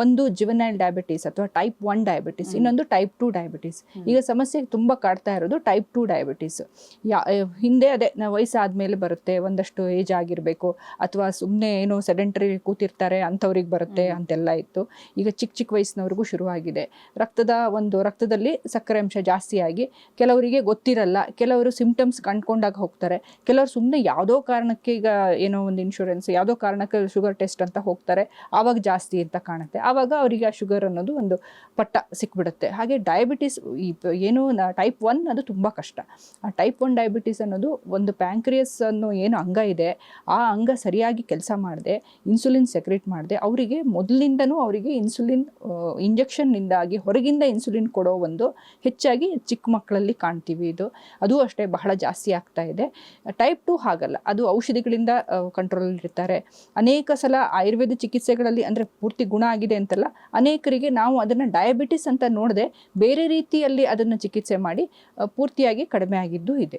ಒಂದು juvenile diabetes ಅಥವಾ type one diabetes ಇನ್ನೊಂದು ಟೈಪ್ ಟು ಡಯಾಬಿಟೀಸ್ ಈಗ ಸಮಸ್ಯೆ ತುಂಬ ಕಾಡ್ತಾ ಇರೋದು ಟೈಪ್ ಟು ಡಯಾಬಿಟೀಸ್ ಯಾ ಹಿಂದೆ ಅದೇ ನಾವು ವಯಸ್ಸಾದ್ಮೇಲೆ ಬರುತ್ತೆ ಒಂದಷ್ಟು ಏಜ್ ಆಗಿರಬೇಕು ಅಥವಾ ಸುಮ್ಮನೆ ಏನೋ ಸೆಡೆಂಟ್ರಿ ಕೂತಿರ್ತಾರೆ ಅಂಥವ್ರಿಗೆ ಬರುತ್ತೆ ಅಂತೆಲ್ಲ ಇತ್ತು. ಈಗ ಚಿಕ್ಕ ಚಿಕ್ಕ ವಯಸ್ಸಿನವ್ರಿಗೂ ಶುರುವಾಗಿದೆ. ರಕ್ತದ ಒಂದು ರಕ್ತದಲ್ಲಿ ಸಕ್ಕರೆ ಅಂಶ ಜಾಸ್ತಿಯಾಗಿ ಕೆಲವರಿಗೆ ಗೊತ್ತಿರಲ್ಲ ಕೆಲವರು ಸಿಂಪ್ಟಮ್ಸ್ ಕಂಡ್ಕೊಂಡಾಗ ಹೋಗ್ತಾರೆ ಕೆಲವರು ಸುಮ್ಮನೆ ಯಾವುದೋ ಕಾರಣಕ್ಕೆ ಈಗ ಏನೋ ಒಂದು ಇನ್ಶೂರೆನ್ಸ್ ಯಾವುದೋ ಕಾರಣಕ್ಕೆ ಶುಗರ್ ಟೆಸ್ಟ್ ಅಂತ ಹೋಗ್ತಾರೆ ಆವಾಗ ಜಾಸ್ತಿ ಅಂತ ಕಾಣುತ್ತೆ. ಆವಾಗ ಅವರಿಗೆ ಆ ಶುಗರ್ ಅನ್ನೋದು ಒಂದು ಪಟ್ಟ ಸಿಕ್ಬಿಡುತ್ತೆ. ಹಾಗೆ ಡಯಾಬಿಟಿಸ್ ಈ ಏನು ಟೈಪ್ ಒನ್ ಅದು ತುಂಬ ಕಷ್ಟ. ಆ ಟೈಪ್ ಒನ್ ಡಯಾಬಿಟಿಸ್ ಅನ್ನೋದು ಒಂದು ಪ್ಯಾಂಕ್ರಿಯಸ್ ಅನ್ನೋ ಏನು ಅಂಗ ಇದೆ, ಆ ಅಂಗ ಸರಿಯಾಗಿ ಕೆಲಸ ಮಾಡದೆ ಇನ್ಸುಲಿನ್ ಸೆಕ್ರೇಟ್ ಮಾಡದೆ, ಅವರಿಗೆ ಮೊದಲಿಂದನೂ ಅವರಿಗೆ ಇನ್ಸುಲಿನ್ ಇಂಜೆಕ್ಷನ್ನಿಂದಾಗಿ ಹೊರಗಿಂದ ಇನ್ಸುಲಿನ್ ಕೊಡೋ ಒಂದು ಹೆಚ್ಚಾಗಿ ಚಿಕ್ಕ ಮಕ್ಕಳಲ್ಲಿ ಕಾಣ್ತೀವಿ ಇದು. ಅದು ಅಷ್ಟೇ ಬಹಳ ಜಾಸ್ತಿ ಆಗ್ತಾ ಇದೆ. ಟೈಪ್ ಟು ಹಾಗಲ್ಲ, ಅದು ಔಷಧಿಗಳಿಂದ ಕಂಟ್ರೋಲ್ ಇರ್ತಾರೆ. ಅನೇಕ ಸಲ ಆಯುರ್ವೇದ ಚಿಕಿತ್ಸೆಗಳಲ್ಲಿ ಅಂದರೆ ಪೂರ್ತಿ ಗುಣ ಆಗಿದೆ ಅಂತಲ್ಲ, ಅನೇಕರಿಗೆ ನಾವು ಅದನ್ನು ಡಯಾಬಿಟಿಸ್ ಅಂತ ನೋಡದೆ ಬೇರೆ ರೀತಿಯಲ್ಲಿ ಅದನ್ನು ಚಿಕಿತ್ಸೆ ಮಾಡಿ ಪೂರ್ತಿಯಾಗಿ ಕಡಿಮೆ ಆಗಿದ್ದು ಇದೆ.